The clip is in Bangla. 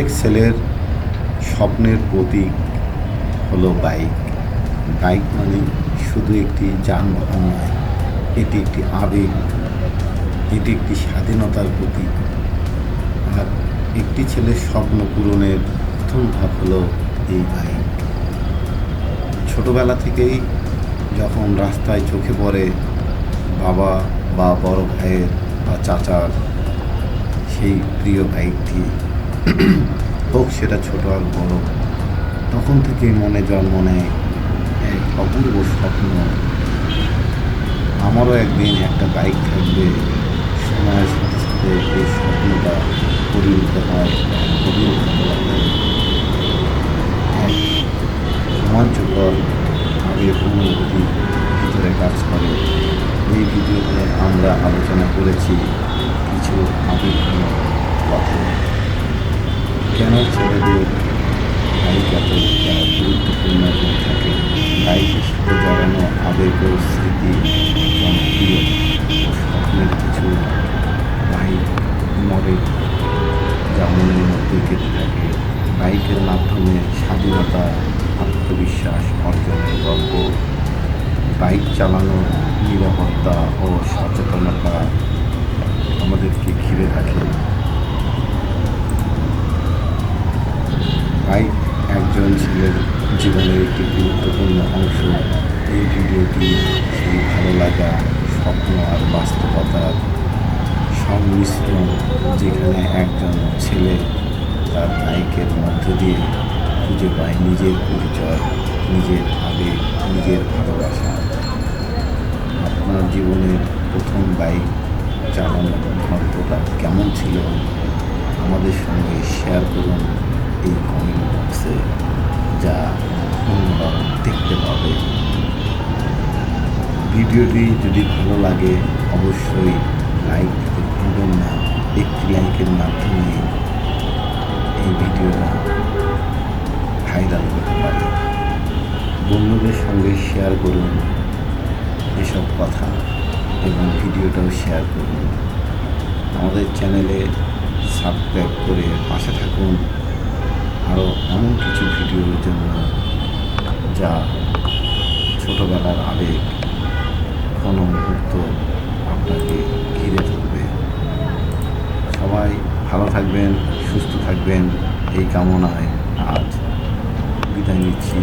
এক ছেলের স্বপ্নের প্রতীক হলো বাইক। বাইক মানে শুধু একটি যানবাহন নয়, এটি একটি আবেগ, এটি একটি স্বাধীনতার প্রতীক। আর একটি ছেলের স্বপ্ন পূরণের প্রথম ধাপ হলো এই বাইক। ছোটোবেলা থেকেই যখন রাস্তায় চোখে পড়ে বাবা বা বড় ভাইয়ের বা চাচার সেই প্রিয় বাইকটি হোক সেটা ছোট আর বড়, তখন থেকে মনে জন্ম নেয় এক অপূর্ব স্বপ্ন। আমারও একদিন একটা বাইক থাকবে, সময়ের সাথে সাথে এই স্বপ্নটা পরিণত হয়। খুবই ভালো লাগে রোমাঞ্চকর অনুভূতি ভিতরে কাজ করে। এই ভিডিওতে আমরা আলোচনা করেছি কিছু আবেগঘন কথা। কেন ছেলেদের বাইক এত গুরুত্বপূর্ণ হয়ে থাকে বাইকের সাথে জড়ানো আবেগ ও স্মৃতি, জনপ্রিয় ও স্বপ্নের কিছু বাইক মডেল যা মনের মধ্যে কেটে থাকে। বাইকের মাধ্যমে স্বাধীনতা, আত্মবিশ্বাস অর্জনের গল্প, বাইক চালানো, নিরাপত্তা ও সচেতনতা আমাদেরকে ঘিরে থাকে। জীবনের একটি গুরুত্বপূর্ণ অংশ। এই ভিডিওটি সেই ভালো লাগা, স্বপ্ন আর বাস্তবতার সংমিশ্রণ যেখানে একজন ছেলে তার বাইকের মধ্য দিয়ে খুঁজে পায় নিজের পরিচয়, নিজের আবেগ, নিজের ভালোবাসা। আপনার জীবনের প্রথম বাইক চালানোর গল্পটা কেমন ছিল? আমাদের সঙ্গে শেয়ার করুন এই কমেন্ট বক্সে যা অন্যরা দেখতে পাবে। ভিডিওটি যদি ভালো লাগে, অবশ্যই লাইক ভুলবেন না। একটি লাইকের মাধ্যমে এই ভিডিওটা ভাইরাল হতে পারে। বন্ধুদের সঙ্গে শেয়ার করুন এসব কথা এবং ভিডিওটাও শেয়ার করুন। আমাদের চ্যানেলে সাবস্ক্রাইব করে পাশে থাকুন। আরও এমন কিছু ভিডিওর জন্য যা ছোটোবেলার আবেগ কোনো মুহূর্ত আপনাকে ঘিরে থাকবে সবাই ভালো থাকবেন, সুস্থ থাকবেন, এই কামনায় আজ বিদায় নিচ্ছি।